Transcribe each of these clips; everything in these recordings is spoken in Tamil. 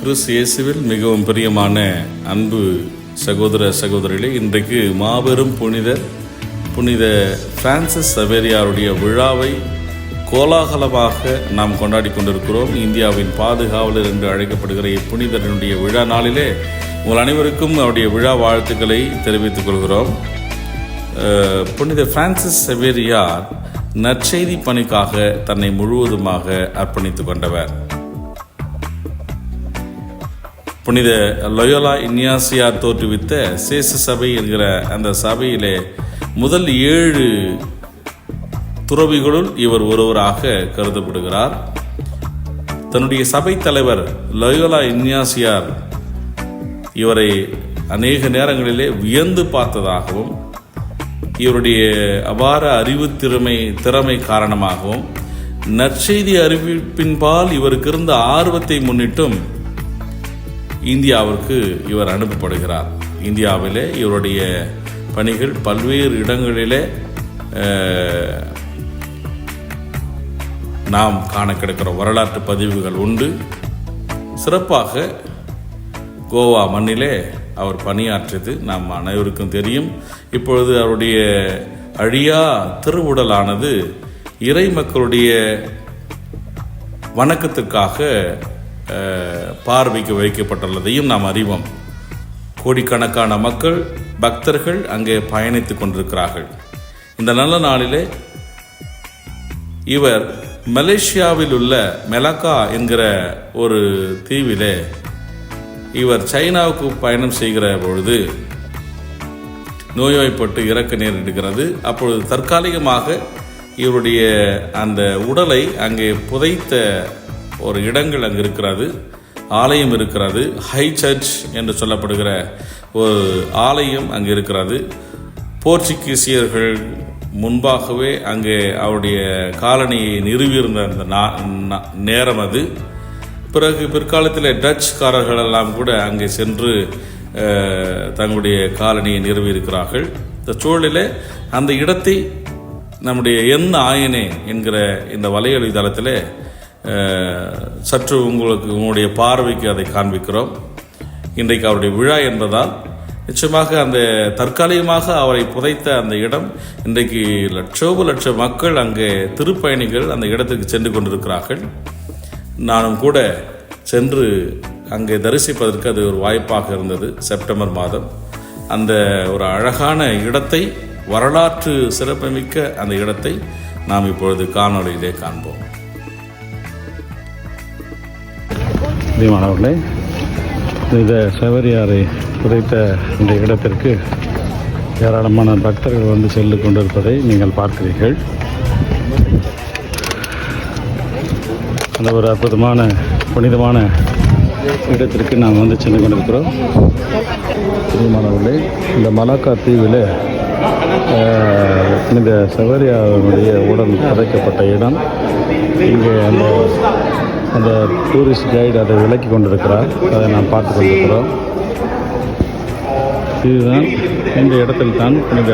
கிறிஸ்து இயேசுவில் மிகவும் பிரியமான அன்பு சகோதர சகோதரிகளே இன்றைக்கு மாபெரும் புனிதர் புனித பிரான்சிஸ் சவேரியாருடைய விழாவை கோலாகலமாக நாம் கொண்டாடி கொண்டிருக்கிறோம். இந்தியாவின் பாதுகாவலர் என்று அழைக்கப்படுகிற இப்புனிதரனுடைய விழா நாளிலே உங்கள் அனைவருக்கும் அவருடைய விழா வாழ்த்துக்களை தெரிவித்துக் கொள்கிறோம். புனித பிரான்சிஸ் செவேரியார் நற்செய்தி பணிக்காக தன்னை முழுவதுமாக அர்ப்பணித்துக் கொண்டவர். புனித லொயோலா இன்யாசியார் தோற்றுவித்த சேசு சபை என்கிற அந்த சபையிலே முதல் ஏழு துறவிகளுள் இவர் ஒருவராக கருதப்படுகிறார். தன்னுடைய சபை தலைவர் லொயோலா இன்யாசியார் இவரை அநேக நேரங்களிலே வியந்து பார்த்ததாகவும் இவருடைய அபார அறிவு திறமை திறமை காரணமாகவும் நற்செய்தி அறிவிப்பின்பால் இவருக்கு இருந்த ஆர்வத்தை முன்னிட்டும் இந்தியாவிற்கு இவர் அனுப்பப்படுகிறார். இந்தியாவிலே இவருடைய பணிகள் பல்வேறு இடங்களிலே நாம் காண கிடக்கிற வரலாற்று பதிவுகள் உண்டு. சிறப்பாக கோவா மண்ணிலே அவர் பணியாற்றியது நாம் அனைவருக்கும் தெரியும். இப்பொழுது அவருடைய அழியா திருவுடலானது இறை மக்களுடைய வணக்கத்துக்காக பார்வைக்கு வைக்கப்பட்டுள்ளதையும் நாம் அறிவோம். கோடிக்கணக்கான மக்கள் பக்தர்கள் அங்கே பயணித்துக் கொண்டிருக்கிறார்கள். இந்த நல்ல நாளிலே இவர் மலேசியாவில் உள்ள மெலக்கா என்கிற ஒரு தீவிலே இவர் சைனாவுக்கு பயணம் செய்கிற பொழுது நோய்வாய்ப்பட்டு இறக்க நேரிடுகிறது அப்பொழுது தற்காலிகமாக இவருடைய அந்த உடலை அங்கே புதைத்த ஒரு இடங்கள் அங்கே இருக்கிறது ஆலயம் இருக்கிறது ஹை சர்ச் என்று சொல்லப்படுகிற ஒரு ஆலயம் அங்கே இருக்கிறது. போர்ச்சுகீசியர்கள் முன்பாகவே அங்கே அவருடைய காலனியை நிறுவியிருந்த அந்த நா- நேரம் அது. பிறகு பிற்காலத்தில் டச்சுக்காரர்கள் எல்லாம் கூட அங்கே சென்று தங்களுடைய காலனியை நிறுவியிருக்கிறார்கள். இந்த சூழலில் அந்த இடத்தை நம்முடைய என் ஆயனே என்கிற இந்த வலையொலி தளத்தில் சற்று உங்களுக்கு உங்களுடைய பார்வைக்கு அதை காண்பிக்கிறோம். இன்றைக்கு அவருடைய விழா என்பதால் நிச்சயமாக அந்த தற்காலிகமாக அவரை புதைத்த அந்த இடம் இன்றைக்கு லட்சோப லட்ச மக்கள் அங்கே திருப்பயணிகள் அந்த இடத்துக்கு சென்று கொண்டிருக்கிறார்கள். நானும் கூட சென்று அங்கே தரிசிப்பதற்கு அது ஒரு வாய்ப்பாக இருந்தது செப்டம்பர் மாதம். அந்த ஒரு அழகான இடத்தை வரலாற்று சிறப்புமிக்க அந்த இடத்தை நாம் இப்பொழுது காணொளியிலே காண்போம். பிரியமானவர்களே இந்த சவரியாரை புதைத்த இந்த இடத்திற்கு ஏராளமான பக்தர்கள் வந்து செல்லு கொண்டிருப்பதை நீங்கள் பார்க்கிறீர்கள். அந்த ஒரு அற்புதமான புனிதமான இடத்திற்கு நாம் வந்து சென்று கொண்டிருக்கிறோம். பிரியமானவர்களே இந்த மலாக்கா தீவில் இந்த புனித சவரியாருடைய உடல் புதைக்கப்பட்ட இடம் இங்கே அந்த அந்த டூரிஸ்ட் கைடு அதை விலக்கி கொண்டிருக்கிறார். அதை நாம் பார்த்து கொண்டிருக்கிறோம். இதுதான் இந்த இடத்தில் தான் புனித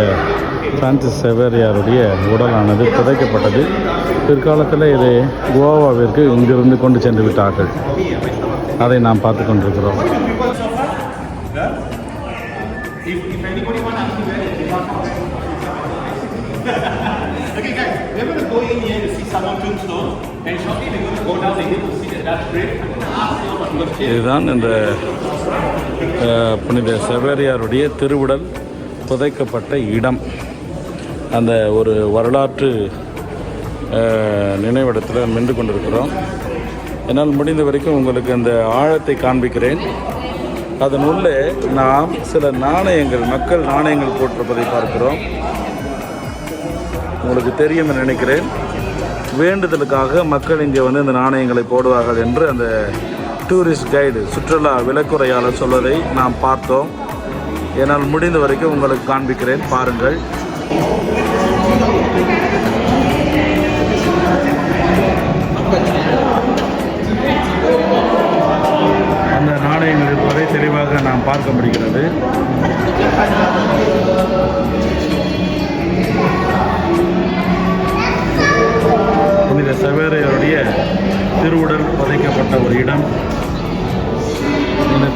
பிரான்சிஸ் செவேரியாருடைய உடலானது புதைக்கப்பட்டது. பிற்காலத்தில் இதை கோவாவிற்கு இங்கிருந்து கொண்டு சென்று விட்டார்கள். அதை நாம் பார்த்து கொண்டிருக்கிறோம். Okay, we're going to go in here to see Salon Tombstone, and shortly we're going to go down the hill to see the Dutch grave. I'm going to ask you about the இதுதான் இந்த புனித செவேரியாருடைய திருவுடல் புதைக்கப்பட்ட இடம். அந்த ஒரு வரலாற்று நினைவிடத்தில் நின்று கொண்டிருக்கிறோம். என்னால் முடிந்த வரைக்கும் உங்களுக்கு அந்த ஆழத்தை காண்பிக்கிறேன். அதன் உள்ளே நாம் சில நாணயங்கள் மக்கள் நாணயங்கள் போட்டிருப்பதை பார்க்கிறோம். உங்களுக்கு தெரியும் நினைக்கிறேன். வேண்டுதலுக்காக மக்கள் இங்கே வந்து இந்த நாணயங்களை போடுவார்கள் என்று அந்த டூரிஸ்ட் கைடு சுற்றுலா விலக்குறையாளர் சொல்வதை நாம் பார்த்தோம். என்னால் முடிந்த வரைக்கும் உங்களுக்கு காண்பிக்கிறேன். பாருங்கள். அந்த நாணயங்கள் இருப்பதை தெளிவாக நாம் பார்க்க முடிகிறது. சவேரையருடைய திருவுடல் புதைக்கப்பட்ட ஒரு இடம்.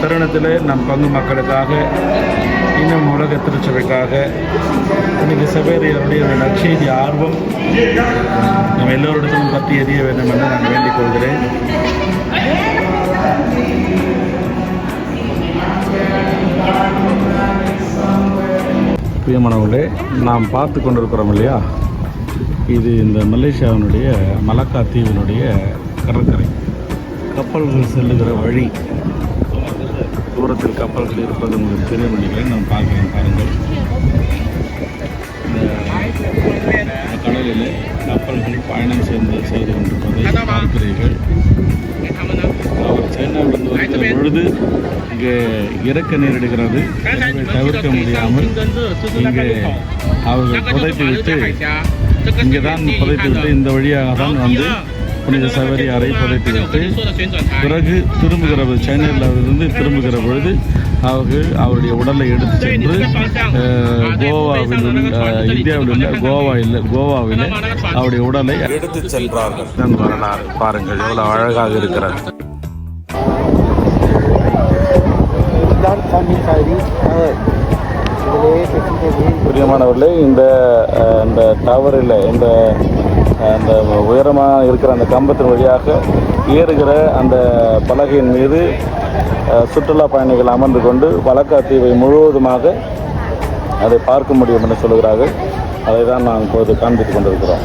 தருணத்தில் நம் பங்கு மக்களுக்காக இன்னும் உலக திருச்சபைக்காக இன்னைக்கு சபேரியருடைய அந்த நற்செய்தி ஆர்வம். நம்ம எல்லோரிடத்திலும் பற்றி எரிய வேண்டும் என்று நான் வேண்டிக் கொள்கிறேன். பிரியமானவர்களே நாம் பார்த்து கொண்டிருக்கிறோம் இல்லையா? இது இந்த மலேசியாவினுடைய மலக்கா தீவினுடைய கடற்கரை. கப்பல்கள் செல்லுகிற வழி. தூரத்தில் கப்பல்கள் இருப்பது உங்களுக்கு தெரியும் நினைக்கிறேன். நாம் பார்க்கிறேன் பாருங்கள். இந்த கடலில் கப்பல்கள் பயணம் செய்து செய்து கொண்டிருப்பதை பார்க்கிறீர்கள். அவர் சைனாவிலிருந்து வருகிற பொழுது இங்கே இறக்க நேரிடுகிறது. தவிர்க்க முடியாமல் இங்கே அவர்கள் புதைத்துவிட்டு இங்கே தான் புதைத்து விட்டு இந்த வழியாக தான் வந்து புனித சவரியாரை புதைத்து விட்டு பிறகு திரும்புகிற சைனாவிலிருந்து திரும்புகிற பொழுது அவர்கள் அவருடைய உடலை எடுத்து சென்று கோவாவில் உள்ள இந்தியாவில் உள்ள கோவா இல்லை கோவாவில் அவருடைய உடலை எடுத்து சென்றார்கள். பாருங்கள் எவ்வளோ அழகாக இருக்கிறார்கள் பிரியமானவர்களே இந்த இந்த டவரில் இந்த அந்த உயரமாக இருக்கிற அந்த கம்பத்தின் வழியாக ஏறுகிற அந்த பலகையின் மீது சுற்றுலா பயணிகள் அமர்ந்து கொண்டு வழக்கா தீவை முழுவதுமாக அதை பார்க்க முடியும் என்று சொல்கிறார்கள் அதை தான் நான் இப்போது காண்பித்துக் கொண்டிருக்கிறோம்.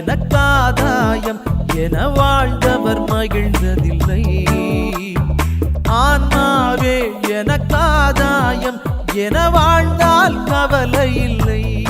எனக்காதாயம் என வாழ்ந்தவர் மகிழ்ந்ததில்லை. ஆன்மாவே எனக்காதாயம். என வாழ்ந்தால் கவலை இல்லை.